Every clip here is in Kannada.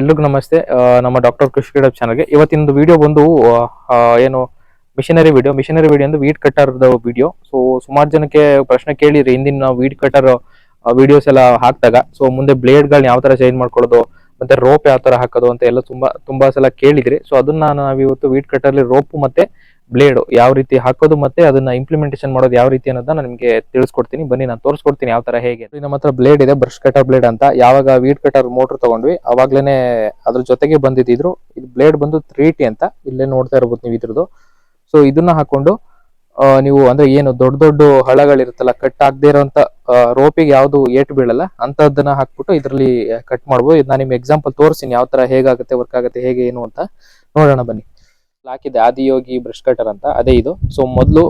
ಎಲ್ರಿಗೂ ನಮಸ್ತೆ. ನಮ್ಮ ಡಾಕ್ಟರ್ ಕೃಷಿ ಚಾನೆಲ್ ಚಾನಲ್ಗೆ ಇವತ್ತಿನ ವಿಡಿಯೋ ಬಂದು ಏನು ಮಿಷನರಿ ವಿಡಿಯೋ ಮಿಷನರಿ ವಿಡಿಯೋ ಅಂದ್ರೆ ವೀಡ್ ಕಟ್ಟರ್ದ ವಿಡಿಯೋ ಸೊ ಸುಮಾರು ಜನಕ್ಕೆ ಪ್ರಶ್ನೆ ಕೇಳಿರಿ ಹಿಂದಿನ ವೀಡ್ ಕಟ್ಟರ್ ವಿಡಿಯೋಸ್ ಎಲ್ಲ ಹಾಕ್ದಾಗ. ಸೊ ಮುಂದೆ ಬ್ಲೇಡ್ಗಳನ್ನ ಯಾವ ತರ ಚೇಂಜ್ ಮಾಡ್ಕೊಳ್ಳೋದು, ಮತ್ತೆ ರೋಪ್ ಯಾವ ತರ ಹಾಕೋದು ಅಂತ ಎಲ್ಲ ತುಂಬಾ ತುಂಬಾ ಸಲ ಕೇಳಿದ್ರಿ. ಸೊ ಅದನ್ನ ನಾವು ಇವತ್ತು ವೀಡ್ ಕಟ್ಟರ್ಲಿ ರೋಪ್ ಮತ್ತೆ ಬ್ಲೇಡ್ ಯಾವ ರೀತಿ ಹಾಕೋದು ಮತ್ತೆ ಅದನ್ನ ಇಂಪ್ಲಿಮೆಂಟೇಷನ್ ಮಾಡೋದು ಯಾವ ರೀತಿ ಅನ್ನೋದನ್ನ ನಾನು ನಿಮಗೆ ತಿಳಿಸ್ಕೊಡ್ತೀನಿ. ಬನ್ನಿ, ನಾನು ತೋರಿಸ್ಕೊಡ್ತೀನಿ ಯಾವ ತರ ಹೇಗೆ. ನಮ್ಮ ಹತ್ರ ಬ್ಲೇಡ್ ಇದೆ ಬ್ರಷ್ ಕಟರ್ ಬ್ಲೇಡ್ ಅಂತ. ಯಾವಾಗ ವೀಡ್ ಕಟರ್ ಮೋಟರ್ ತಗೊಂಡ್ವಿ, ಅವಾಗ್ಲೇನೆ ಅದ್ರ ಜೊತೆಗೆ ಬಂದಿದ್ರು ಇದು ಬ್ಲೇಡ್ ಬಂದು ತ್ರೀ ಟಿ ಅಂತ. ಇಲ್ಲೇ ನೋಡ್ತಾ ಇರ್ಬೋದು ನೀವು ಇದ್ರದ್ದು. ಸೊ ಇದನ್ನ ಹಾಕೊಂಡು ನೀವು ಅಂದ್ರೆ ಏನು ದೊಡ್ಡ ದೊಡ್ಡ ಹಳಗಳಿರುತ್ತಲ್ಲ ಕಟ್ ಆಗದೆ ಇರೋಂತ ರೋಪಿಗೆ ಯಾವ್ದು ಏಟ್ ಬೀಳಲ್ಲ ಅಂತದನ್ನ ಹಾಕ್ಬಿಟ್ಟು ಇದರಲ್ಲಿ ಕಟ್ ಮಾಡ್ಬೋದು. ನಾನು ನಿಮ್ಗೆ ಎಕ್ಸಾಂಪಲ್ ತೋರಿಸ್ತೀನಿ, ಯಾವ ತರ ಹೇಗಾಗುತ್ತೆ ವರ್ಕ್ ಆಗುತ್ತೆ, ಹೇಗೆ ಏನು ಅಂತ. ನೋಡೋಣ ಬನ್ನಿ. ಹಾಕಿದೆ ಆದಿಯೋಗಿ ಬ್ರಷ್ ಕಟರ್ ಅಂತ. ಅದೇ ಇದು. ಸೊ ಮೊದಲು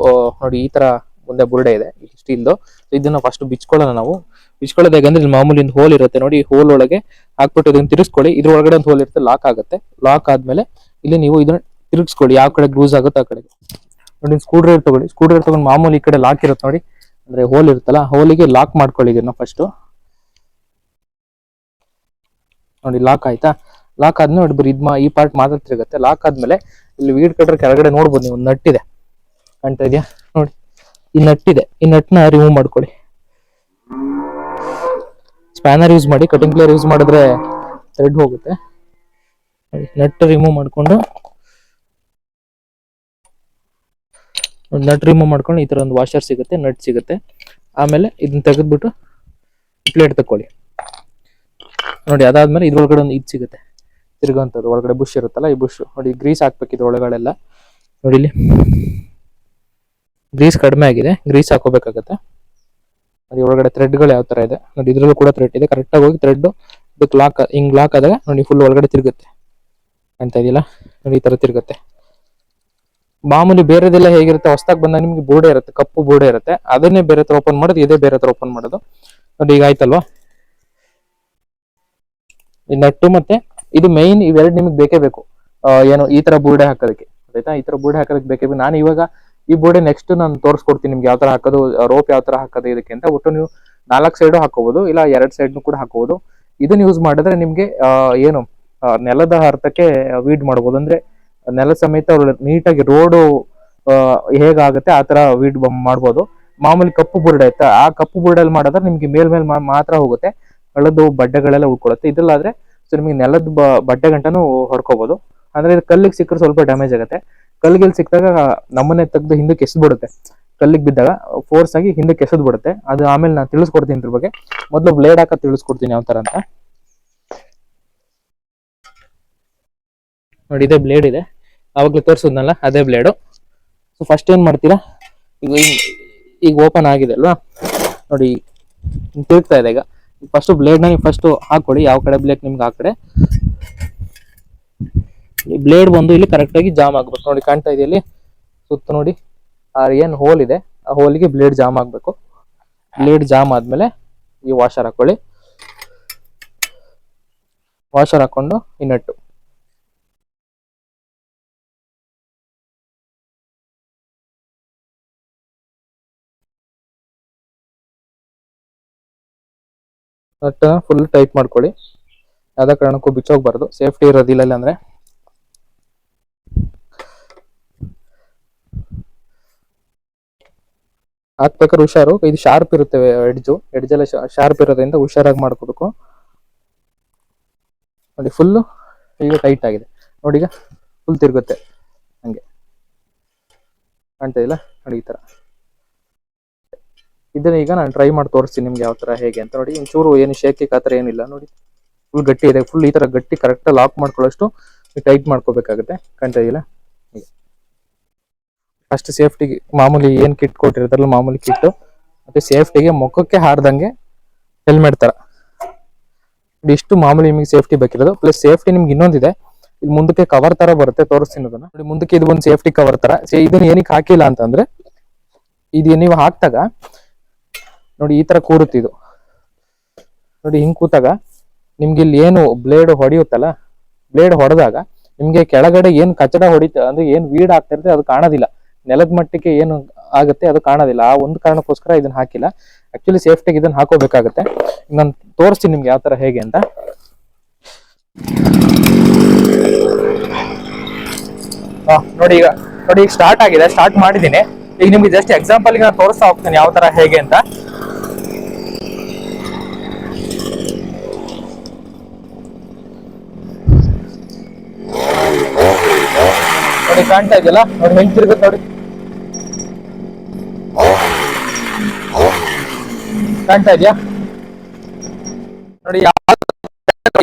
ನೋಡಿ, ಈ ತರ ಮುಂದೆ ಬುರುಡೆ ಇದೆ ಸ್ಟೀಲ್ದು ಇದನ್ನ ಫಸ್ಟ್ ಬಿಚ್ಕೊಳ್ಳೋಣ ನಾವು. ಬಿಚ್ಕೊಳ್ಳೋದಾಗಂದ್ರೆ ಇಲ್ಲಿ ಮಾಮೂಲಿ ಒಂದು ಹೋಲ್ ಇರುತ್ತೆ. ನೋಡಿ ಹೋಲ್ ಒಳಗೆ ಹಾಕ್ಬಿಟ್ಟು ಇದನ್ನ ತಿರ್ಸ್ಕೊಳ್ಳಿ ಇದ್ರ ಒಳಗಡೆ ಒಂದು ಹೋಲ್ ಇರುತ್ತೆ ಲಾಕ್ ಆಗುತ್ತೆ. ಲಾಕ್ ಆದ್ಮೇಲೆ ಇಲ್ಲಿ ನೀವು ಇದನ್ನ ತಿರುಗಿಸ್ಕೊಳ್ಳಿ. ಯಾವ ಕಡೆ ಲೂಸ್ ಆಗುತ್ತೋ ಆ ಕಡೆಗೆ ನೋಡಿ ಸ್ಕ್ರೂ ಡ್ರೈವರ್ ತಗೊಳ್ಳಿ. ಸ್ಕ್ರೂ ಡ್ರೈವರ್ ತಗೊಂಡು ಮಾಮೂಲಿ ಈ ಕಡೆ ಲಾಕ್ ಇರುತ್ತೆ ನೋಡಿ. ಅಂದ್ರೆ ಹೋಲ್ ಇರುತ್ತಲ್ಲ ಹೋಲಿಗೆ ಲಾಕ್ ಮಾಡ್ಕೊಳ್ಳಿ ಇದನ್ನ ಫಸ್ಟ್ ನೋಡಿ ಲಾಕ್ ಆಯ್ತಾ? ಲಾಕ್ ಆದ್ಮೇಲೆ ಬರೀ ಇದ್ ಮಾ ಈ ಪಾರ್ಟ್ ಮಾತ್ರ ತಿರುಗುತ್ತೆ. ಲಾಕ್ ಆದ್ಮೇಲೆ ಇಲ್ಲಿ ವೀಡ್ ಕಟ್ರ ಕೆಳಗಡೆ ನೋಡ್ಬೋದು ನೀವು ಒಂದು ನಟ್ ಇದೆ ಕಾಣ್ತಾ ಇದೆಯಾ? ನೋಡಿ. ಈ ನಟ್ ಇದೆ ಈ ನಟ್ನ ರಿಮೂವ್ ಮಾಡ್ಕೊಳ್ಳಿ ಸ್ಪ್ಯಾನರ್ ಯೂಸ್ ಮಾಡಿ ಕಟಿಂಗ್ ಪ್ಲೇಯರ್ ಯೂಸ್ ಮಾಡಿದ್ರೆ ಥ್ರೆಡ್ ಹೋಗುತ್ತೆ. ನಟ್ ರಿಮೂವ್ ಮಾಡ್ಕೊಂಡು. ನಟ್ ರಿಮೂವ್ ಮಾಡ್ಕೊಂಡು ಈ ತರ ಒಂದು ವಾಷರ್ ಸಿಗುತ್ತೆ ನಟ್ ಸಿಗುತ್ತೆ. ಆಮೇಲೆ ಇದನ್ನ ತೆಗೆದ್ಬಿಟ್ಟು ಪ್ಲೇಟ್ ತಕೊಳ್ಳಿ ನೋಡಿ, ಅದಾದ್ಮೇಲೆ ಇದ್ರೊಳಗಡೆ ಒಂದು ಇದು ಸಿಗುತ್ತೆ. ತಿರ್ಗೋಂಥದ್ದು ಒಳಗಡೆ ಬುಷ್ ಇರುತ್ತಲ್ಲ, ಈ ಬುಷ್ ನೋಡಿ ಗ್ರೀಸ್ ಹಾಕ್ಬೇಕು ಒಳಗಡೆ ಒಳಗಡೆಲ್ಲ ನೋಡಿ ಇಲ್ಲಿ. ಗ್ರೀಸ್ ಕಡಿಮೆ ಆಗಿದೆ. ಗ್ರೀಸ್ ಹಾಕೋಬೇಕಾಗತ್ತೆ. ನೋಡಿ, ಒಳಗಡೆ ಥ್ರೆಡ್ಗಳು ಯಾವ ತರ ಇದೆ. ನೋಡಿ, ಇದ್ರಲ್ಲೂ ಕೂಡ ಥ್ರೆಡ್ ಇದೆ. ಕರೆಕ್ಟಾಗಿ ಹೋಗಿ ಥ್ರೆಡ್ ಇದಕ್ಕೆ ಲಾಕ್ ಹಿಂಗ್ ಲಾಕ್ ಆದಾಗ, ನೋಡಿ ಫುಲ್ ಒಳಗಡೆ ತಿರುಗುತ್ತೆ. ಅಂತ ಇದೆಯಲ್ಲ? ನೋಡಿ, ಈ ತರ ತಿರುಗುತ್ತೆ. ಮಾಮೂಲಿ ಬೇರೆದೆಲ್ಲ ಹೇಗಿರುತ್ತೆ? ಹೊಸದಾಗಿ ಬಂದಾಗ ನಿಮ್ಗೆ ಬೋರ್ಡೆ ಇರುತ್ತೆ. ಕಪ್ಪು ಬೋರ್ಡೆ ಇರುತ್ತೆ. ಅದನ್ನೇ ಬೇರೆ ಹತ್ರ ಓಪನ್ ಮಾಡೋದು, ಇದೇ ಬೇರೆ ಹತ್ರ ಓಪನ್ ಮಾಡೋದು. ನೋಡಿ, ಈಗ ಆಯ್ತಲ್ವಾ? ನಟ್ಟು ಮತ್ತೆ ಇದು ಮೈನ್ ಇವೆರಡು ನಿಮಗೆ ಬೇಕೇ ಬೇಕು. ಏನು, ಈ ತರ ಬೂರ್ಡೆ ಹಾಕೋದಕ್ಕೆ. ಆಯ್ತಾ? ಈ ತರ ಬೂರ್ಡೆ ಹಾಕೋದಕ್ಕೆ ಬೇಕೇ ಬೇಕು. ನಾನು ಇವಾಗ ಈ ಬೋರ್ಡೆ ನೆಕ್ಸ್ಟ್ ನಾನು ತೋರಿಸ್ಕೊಡ್ತೀನಿ ನಿಮ್ಗೆ ಯಾವ ತರ ಹಾಕೋದು ರೋಪ್ ಯಾವ ತರ ಹಾಕೋದು, ಇದಕ್ಕೆ ಅಂತ. ಒಟ್ಟು ನೀವು ನಾಲ್ಕು ಸೈಡು ಹಾಕೋಬಹುದು ಇಲ್ಲ ಎರಡ್ ಸೈಡ್ನು ಕೂಡ ಹಾಕೋಬಹುದು ಇದನ್ನ ಯೂಸ್ ಮಾಡಿದ್ರೆ ನಿಮ್ಗೆ ಏನು ನೆಲದ ಅರ್ಥಕ್ಕೆ ವೀಡ್ ಮಾಡ್ಬೋದು. ಅಂದ್ರೆ ನೆಲ ಸಮೇತ ನೀಟಾಗಿ ರೋಡು ಹೇಗಾಗುತ್ತೆ ಆ ತರ ವೀಡ್ ಮಾಡ್ಬೋದು. ಮಾಮೂಲಿ ಕಪ್ಪು ಬೋರ್ಡ್ ಆಯ್ತಾ? ಆ ಕಪ್ಪು ಬುರ್ಡಲ್ಲಿ ಮಾಡಿದ್ರೆ ನಿಮ್ಗೆ ಮೇಲ್ ಮೇಲ್ ಮಾ- ಮಾತ್ರ ಹೋಗುತ್ತೆ. ಹಳದು ಬಡ್ಡೆಗಳೆಲ್ಲ ಉಳ್ಕೊಳ್ಳುತ್ತೆ ಇದ್ರಲ್ಲಾದ್ರೆ ಸೊ ನಿಮಗೆ ನೆಲದ ಬಟ್ಟೆ ಗಂಟನು ಹೊಡ್ಕೋಬಹುದು ಅಂದ್ರೆ ಕಲ್ಲಿಗೆ ಸಿಕ್ಕರೆ ಸ್ವಲ್ಪ ಡ್ಯಾಮೇಜ್ ಆಗುತ್ತೆ. ಕಲ್ಲಿಗೆ ಸಿಕ್ಕಿದಾಗ ನಮ್ಮನ್ನೇ ತೆಗೆದು ಹಿಂದಕ್ಕೆ ಬಿಡುತ್ತೆ ಕಲ್ಲಿಗೆ ಬಿದ್ದಾಗ ಫೋರ್ಸ್ ಆಗಿ ಹಿಂದೆ ಎಸೆದ್ ಬಿಡುತ್ತೆ ಅದು ಆಮೇಲೆ ನಾನು ತಿಳಿಸ್ಕೊಡ್ತೀನಿ ಇದ್ರ ಬಗ್ಗೆ. ಮೊದಲು ಬ್ಲೇಡ್ ಹಾಕ ತಿಳಿಸ್ಕೊಡ್ತೀನಿ ಯಾವ ತರ ಅಂತ. ನೋಡಿ, ಇದೇ ಬ್ಲೇಡ್ ಇದೆ. ಆವಾಗಲೇ ತೋರಿಸಿದ್ನಲ್ಲ, ಅದೇ ಬ್ಲೇಡು ಸೊ ಫಸ್ಟ್ ಏನು ಮಾಡ್ತೀರಾ? ಈಗ ಈಗ ಓಪನ್ ಆಗಿದೆ ಅಲ್ವಾ? ನೋಡಿ ತಿರುಗ್ತಾ ಇದೆ ಈಗ. ಫಸ್ಟ್ ಬ್ಲೇಡ್ನ ನೀವು ಫಸ್ಟ್ ಹಾಕೊಳ್ಳಿ, ಯಾವ ಕಡೆ ಬ್ಲೇಡ್ ನಿಮ್ಗೆ ಆ ಕಡೆ. ಈ ಬ್ಲೇಡ್ ಬಂದು ಇಲ್ಲಿ ಕರೆಕ್ಟಾಗಿ ಜಾಮ್ ಆಗ್ಬೇಕು. ನೋಡಿ, ಕಾಣ್ತಾ ಇದೆಯಲ್ಲಿ ಸುತ್ತ ನೋಡಿ. ಆ, ಏನ್ ಹೋಲ್ ಇದೆ? ಆ ಹೋಲಿಗೆ ಬ್ಲೇಡ್ ಜಾಮ್ ಆಗ್ಬೇಕು. ಬ್ಲೇಡ್ ಜಾಮ್ ಆದ್ಮೇಲೆ ಈ ವಾಷರ್ ಹಾಕೊಳ್ಳಿ. ವಾಷರ್ ಹಾಕೊಂಡು ಈ ನಟ್ಟು ನಟ್ ಫುಲ್ ಟೈಟ್ ಮಾಡ್ಕೊಳ್ಳಿ. ಯಾವ್ದೇ ಕಾರಣಕ್ಕೂ ಬಿಚ್ಚೋಗ್ಬಾರ್ದು. ಸೇಫ್ಟಿ ಇರೋದಿಲ್ಲ ಇಲ್ಲ ಅಂದ್ರೆ. ಹಾಕ್ಬೇಕಾದ್ರೆ ಹುಷಾರು. ಇದು ಶಾರ್ಪ್ ಇರುತ್ತೆ ಎಡ್ಜು ಎಡ್ಜ್ ಎಲ್ಲ ಶಾರ್ಪ್ ಇರೋದ್ರಿಂದ ಹುಷಾರಾಗಿ ಮಾಡ್ಕೋಬೇಕು. ನೋಡಿ ಫುಲ್ಲು ಈಗ ಟೈಟ್ ಆಗಿದೆ. ನೋಡಿ ಈಗ ಫುಲ್ ತಿರುಗುತ್ತೆ. ಹಂಗೆ. ಕಾಣ್ತಾ ಇಲ್ಲ ನೋಡಿ ಈ ತರ. ಇದನ್ನ ಈಗ ನಾನು ಟ್ರೈ ಮಾಡಿ ತೋರಿಸ್ತೀನಿ ನಿಮ್ಗೆ ಯಾವ ತರ ಹೇಗೆ ಅಂತ ನೋಡಿ. ಒಂಚೂರು ಏನು ಶೇಕಿಕ್ ಆ ಥರ ಏನಿಲ್ಲ ನೋಡಿ. ಫುಲ್ ಗಟ್ಟಿ ಇದೆ. ಫುಲ್ ಈ ತರ ಗಟ್ಟಿ ಕರೆಕ್ಟ್ ಲಾಕ್ ಮಾಡ್ಕೊಳ್ಳೋಷ್ಟು ಟೈಟ್ ಮಾಡ್ಕೋಬೇಕಾಗುತ್ತೆ. ಕಾಣ್ತಾ ಇದೆಯಲ್ಲ? ಫಸ್ಟ್ ಸೇಫ್ಟಿಗೆ ಮಾಮೂಲಿ ಏನ್ ಕಿಟ್ ಕೊಟ್ಟಿರ್ತಾರಲ್ಲ, ಮಾಮೂಲಿ ಕಿಟ್ ಮತ್ತೆ ಸೇಫ್ಟಿಗೆ ಮುಖಕ್ಕೆ ಹಾರ್ದಂಗೆ ಹೆಲ್ಮೆಟ್ ತರ. ಇಷ್ಟು ಮಾಮೂಲಿ ನಿಮಗೆ ಸೇಫ್ಟಿ ಬೇಕಿರೋದು. ಪ್ಲಸ್ ಸೇಫ್ಟಿ ನಿಮ್ಗೆ ಇನ್ನೊಂದಿದೆ. ಇಲ್ಲಿ ಮುಂದಕ್ಕೆ ಕವರ್ ತರ ಬರುತ್ತೆ. ತೋರಿಸ್ತೀನಿ ಅದನ್ನ. ನೋಡಿ, ಮುಂದಕ್ಕೆ ಇದು ಒಂದು ಸೇಫ್ಟಿ ಕವರ್ ತರ. ಇದನ್ನ ಏನಕ್ಕೆ ಹಾಕಿಲ್ಲ ಅಂತಂದ್ರೆ, ಇದು ನೀವು ಹಾಕ್ದಾಗ ನೋಡಿ, ಈ ತರ ಕೂರುತ್ತೆ ಇದು ನೋಡಿ, ಹಿಂಗ್ ಕೂತಾಗ ನಿಮ್ಗೆ ಇಲ್ಲಿ ಏನು ಬ್ಲೇಡ್ ಹೊಡೆಯುತ್ತಲ್ಲ ಬ್ಲೇಡ್ ಹೊಡೆದಾಗ ನಿಮ್ಗೆ ಕೆಳಗಡೆ ಏನ್ ಕಚಡ ಹೊಡಿತ, ಅಂದ್ರೆ ಏನ್ ವೀಡ್ ಆಗ್ತಾ ಇರುತ್ತೆ ಅದು ಕಾಣೋದಿಲ್ಲ. ನೆಲದ ಮಟ್ಟಕ್ಕೆ ಏನು ಆಗುತ್ತೆ ಅದು ಕಾಣೋದಿಲ್ಲ. ಆ ಒಂದು ಕಾರಣಕ್ಕೋಸ್ಕರ ಇದನ್ನ ಹಾಕಿಲ್ಲ. ಆಕ್ಚುಲಿ ಸೇಫ್ಟಿಗೆ ಇದನ್ನ ಹಾಕೋಬೇಕಾಗತ್ತೆ. ನಾನು ತೋರಿಸ್ತೀನಿ ನಿಮ್ಗೆ ಯಾವ ತರ ಹೇಗೆ ಅಂತ. ನೋಡಿ ಈಗ ನೋಡಿ ಈಗ ಸ್ಟಾರ್ಟ್ ಆಗಿದೆ. ಸ್ಟಾರ್ಟ್ ಮಾಡಿದ್ದೀನಿ. ಈಗ ನಿಮ್ಗೆ ಜಸ್ಟ್ ಎಕ್ಸಾಂಪಲ್ ನಾನು ತೋರಿಸ್ತಾ ಹೋಗ್ತೀನಿ ಯಾವ ತರ ಹೇಗೆ ಅಂತ ನೋಡಿ ಕಾಣ್ತಾ ಇದೆಯಲ್ಲ? ನೋಡಿ ಹೆಂಗ್ ತಿರುಗುತ್ತೆ ನೋಡಿ. ಕಾಣ್ತಾ ಇದೆಯಾ? ನೋಡಿ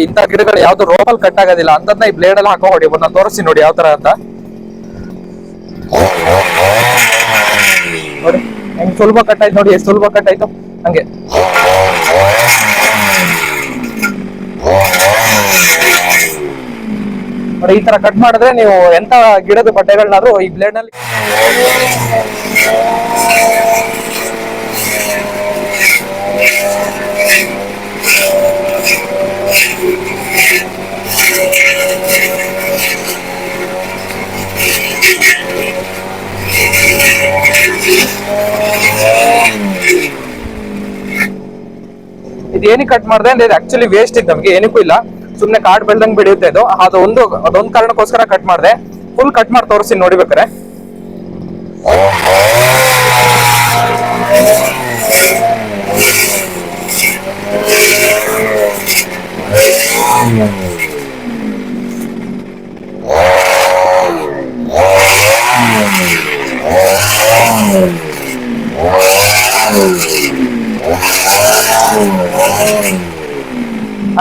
ಇಂಥ ಗಿಡಗಳು ಯಾವ್ದು ರೋಪಲ್ ಕಟ್ ಆಗೋದಿಲ್ಲ. ಅಂತದ್ನ ಈ ಬ್ಲೇಡ್ ಎಲ್ಲ ಹಾಕೋ ಹೊಡಿ ಒಂದ್ ತೋರಿಸಿ ನೋಡಿ ಯಾವ ತರ ಅಂತ. ನೋಡಿ, ಹೆಂಗ್ ಸುಲಭ ಕಟ್ ಆಯ್ತು ನೋಡಿ ಎಷ್ಟು ಸುಲಭ ಕಟ್ ಆಯ್ತು? ಹಂಗೆ. ಈ ತರ ಕಟ್ ಮಾಡಿದ್ರೆ ನೀವು ಎಂತ ಗಿಡದ ಬಟ್ಟೆಗಳನ್ನಾದ್ರೂ ಈ ಬ್ಲೇಡ್ನಲ್ಲಿ ಇದು ಏನಕ್ಕೆ ಕಟ್ ಮಾಡಿದೆ ಅಂದ್ರೆ ಆಕ್ಚುಲಿ ವೇಸ್ಟ್ ಇತ್ತು ನಮಗೆ ಏನಕ್ಕೂ ಇಲ್ಲ. ಸುಮ್ನೆ ಕಾಡ್ ಬೆಳ್ದಂಗ್ ಬೆಳೆಯುತ್ತೆ ಇದು ಅದು ಒಂದು, ಅದೊಂದು ಕಾರಣಕ್ಕೋಸ್ಕರ ಕಟ್ ಮಾಡಿದೆ. ಫುಲ್ ಕಟ್ ಮಾಡಿ ತೋರಿಸಿ ನೋಡಿಬೇಕಾರೆ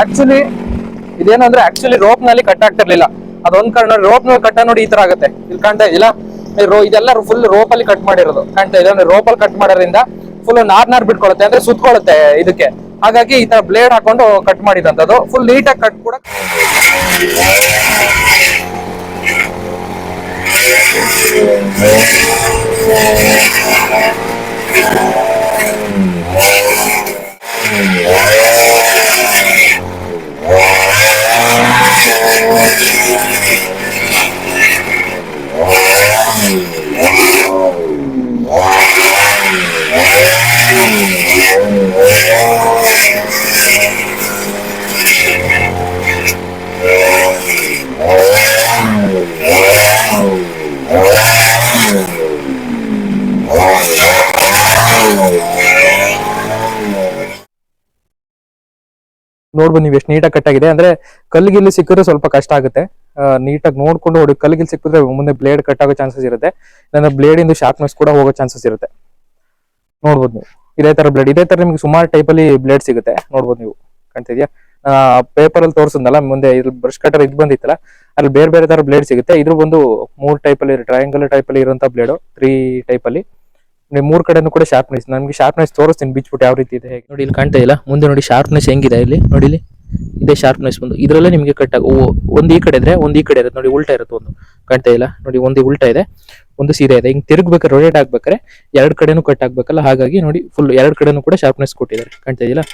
ಆಕ್ಚುಲಿ ಇದೇನು ಅಂದ್ರೆ ಆಕ್ಚುಲಿ ರೋಪ್ನಲ್ಲಿ ಕಟ್ ಆಗ್ತಿರ್ಲಿಲ್ಲ. ಅದೊಂದ್ ಕಾರಣ ರೋಪ್ನಲ್ಲಿ ಕಟ್ಟ ನೋಡಿ ಈ ತರ ಆಗುತ್ತೆ. ಇಲ್ಲಿ ಕಾಣ್ತಾ ಇದೆಯಲ್ಲ ಇದೆಲ್ಲ ಫುಲ್ ರೋಪ್ ಅಲ್ಲಿ ಕಟ್ ಮಾಡಿರೋದು. ಕಾಣ್ತಾ ಇದೆ. ಅಂದ್ರೆ ರೋಪ್ ಅಲ್ಲಿ ಕಟ್ ಮಾಡೋದ್ರಿಂದ ಫುಲ್ ನಾರ್ ನಾರ್ ಬಿಟ್ಕೊಳ್ಳುತ್ತೆ. ಅಂದ್ರೆ ಸುತ್ಕೊಳ್ಳುತ್ತೆ ಇದಕ್ಕೆ. ಹಾಗಾಗಿ ಈ ತರ ಬ್ಲೇಡ್ ಹಾಕೊಂಡು ಕಟ್ ಮಾಡಿದಂತದ್ದು ಫುಲ್ ನೀಟಾಗಿ ಕಟ್ ಕೂಡ ನೋಡ್ಬೋದು ನೀವು ಎಷ್ಟು ನೀಟಾಗಿ ಕಟ್ ಆಗಿದೆ. ಅಂದ್ರೆ ಕಲ್ಲಿಗಿಲ್ಲಿ ಸಿಕ್ಕಿದ್ರೆ ಸ್ವಲ್ಪ ಕಷ್ಟ ಆಗುತ್ತೆ. ನೀಟಾಗಿ ನೋಡ್ಕೊಂಡು ಹೊಡಿ ಕಲ್ಲಿಗಿಲ್ಲಿ ಸಿಕ್ಕಿದ್ರೆ ಮುಂದೆ ಬ್ಲೇಡ್ ಕಟ್ ಆಗೋ ಚಾನ್ಸಸ್ ಇರುತ್ತೆ. ನನ್ನ ಬ್ಲೇಡ್ ಇಂದ ಶಾರ್ಪ್ನೆಸ್ ಕೂಡ ಹೋಗೋ ಚಾನ್ಸಸ್ ಇರುತ್ತೆ. ನೋಡ್ಬೋದು ನೀವು. ಇದೇ ತರ ಬ್ಲೇಡ್ ಇದೇ ತರ ನಿಮ್ಗೆ ಸುಮಾರು ಟೈಪ್ ಅಲ್ಲಿ ಬ್ಲೇಡ್ ಸಿಗುತ್ತೆ. ನೋಡ್ಬೋದು ನೀವು. ಕಾಣ್ತಿದ್ಯಾ ಪೇಪರ್ ಅಲ್ಲಿ ತೋರಿಸಿದ್ನಲ್ಲ ಮುಂದೆ ಇದ್ರ ಬ್ರಷ್ ಕಟರ್ ಇದು ಬಂದಿತ್ತಲ್ಲ, ಅಲ್ಲಿ ಬೇರೆ ಬೇರೆ ತರ ಬ್ಲೇಡ್ ಸಿಗುತ್ತೆ. ಇದ್ರ ಒಂದು ಮೂರ್ ಟೈಪ್ ಅಲ್ಲಿ ಟ್ರಯಾಂಗಲ್ ಟೈಪ್ ಅಲ್ಲಿ ಇರುವಂತ ಬ್ಲೇಡ್ ತ್ರೀ ಟೈಪ್ ಅಲ್ಲಿ ನೀವು ಮೂರ್ ಕಡೆನೂ ಕೂಡ ಶಾರ್ಪ್ನೆಸ್ ನಮ್ಗೆ ಶಾರ್ಪ್ನೆಸ್ ತೋರಿಸ್ತೀನಿ ಬಿಚ್ಬಿಟ್ಟು ಯಾವ ರೀತಿ ಇದೆ ಹೇಗೆ. ನೋಡಿ, ಇಲ್ಲಿ ಕಾಣ್ತಾ ಇಲ್ಲ ಮುಂದೆ ನೋಡಿ ಶಾರ್ಪ್ನೆಸ್ ಹೆಂಗಿದೆ ಇಲ್ಲಿ. ನೋಡಿ ಇಲ್ಲಿ, ಇದೇ ಶಾರ್ಪ್ನೆಸ್ ಬಂದು ಇದ್ರಲ್ಲೇ ನಿಮಗೆ ಕಟ್ ಆಗ ಒಂದು ಈ ಕಡೆ ಇದ್ರೆ, ಒಂದು ಈ ಕಡೆ ಇರುತ್ತೆ. ನೋಡಿ, ಉಲ್ಟಾ ಇರುತ್ತೆ ಒಂದು. ಕಾಣ್ತಾ ಇಲ್ಲ ನೋಡಿ, ಒಂದು ಉಲ್ಟಾ ಇದೆ, ಒಂದು ಸೀದಾ ಇದೆ. ಹಿಂಗ್ ತಿರುಗ್ಬೇಕಾದ್ರೆ ರೊಟೇಟ್ ಆಗ್ಬೇಕಾದ್ರೆ, ಎರಡು ಕಡೆನೂ ಕಟ್ ಆಗ್ಬೇಕಲ್ಲ. ಹಾಗಾಗಿ ನೋಡಿ ಫುಲ್ ಎರಡ್ ಕಡೆನೂ ಕೂಡ ಶಾರ್ಪ್ನೆಸ್ ಕೊಟ್ಟಿದ್ದಾರೆ. ಕಾಣ್ತಾ ಇದೆಯಲ್ಲ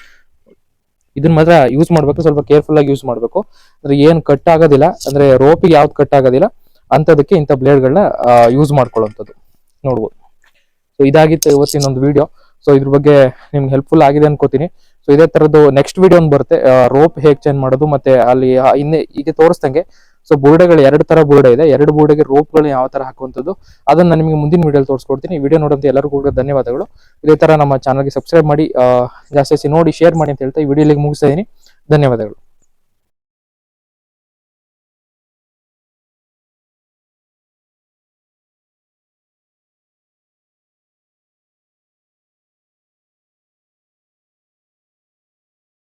ಇದನ್ನ ಮಾತ್ರ ಯೂಸ್ ಮಾಡ್ಬೇಕು, ಸ್ವಲ್ಪ ಕೇರ್ಫುಲ್ ಆಗಿ ಯೂಸ್ ಮಾಡ್ಬೇಕು. ಅಂದ್ರೆ ಏನ್ ಕಟ್ ಆಗೋದಿಲ್ಲ ಅಂದ್ರೆ ರೋಪಿಗೆ ಯಾವ್ದು ಕಟ್ ಆಗೋದಿಲ್ಲ ಅಂತದಕ್ಕೆ ಇಂಥ ಬ್ಲೇಡ್ಗಳನ್ನ ಯೂಸ್ ಮಾಡ್ಕೊಳ್ಳುವಂಥದ್ದು. ನೋಡ್ಬೋದು. ಸೊ ಇದಾಗಿತ್ತು ಇವತ್ತಿನ ಒಂದು ವಿಡಿಯೋ ಸೊ ಇದ್ರ ಬಗ್ಗೆ ನಿಮ್ಗೆ ಹೆಲ್ಪ್ಫುಲ್ ಆಗಿದೆ ಅನ್ಕೋತೀನಿ. ಸೊ ಇದೇ ತರದ್ದು ನೆಕ್ಸ್ಟ್ ವಿಡಿಯೋ ಒಂದು ಬರುತ್ತೆ. ರೋಪ್ ಹೇಗೆ ಚೇಂಜ್ ಮಾಡೋದು, ಮತ್ತೆ ಅಲ್ಲಿ ಇನ್ನೇ ಈಗ ತೋರಿಸ್ದಂಗೆ ಸೊ ಬೋರ್ಡೆಗಳು ಎರಡು ತರ ಬೋರ್ಡೆ ಇದೆ. ಎರಡು ರೋಪ್ ಗಳ್ ಯಾವ ತರ ಹಾಕುವಂಥದ್ದು, ಅದನ್ನ ನಾನು ನಿಮಗೆ ಮುಂದಿನ ವಿಡಿಯೋ ತೋರಿಸ್ಕೊಡ್ತೀನಿ. ವಿಡಿಯೋ ನೋಡಂತ ಎಲ್ಲರಿಗೂ ಕೂಡ ಧನ್ಯವಾದಗಳು. ಇದೇ ತರ ನಮ್ಮ ಚಾನಲ್ಗೆ ಸಬ್ಸ್ಕ್ರೈಬ್ ಮಾಡಿ ಜಾಸ್ತಿ ನೋಡಿ ಶೇರ್ ಮಾಡಿ ಅಂತ ಹೇಳ್ತಾ ಈ ವಿಡಿಯೋ ಮುಗಿಸ್ತಾ ಇದೀನಿ ಧನ್ಯವಾದಗಳು.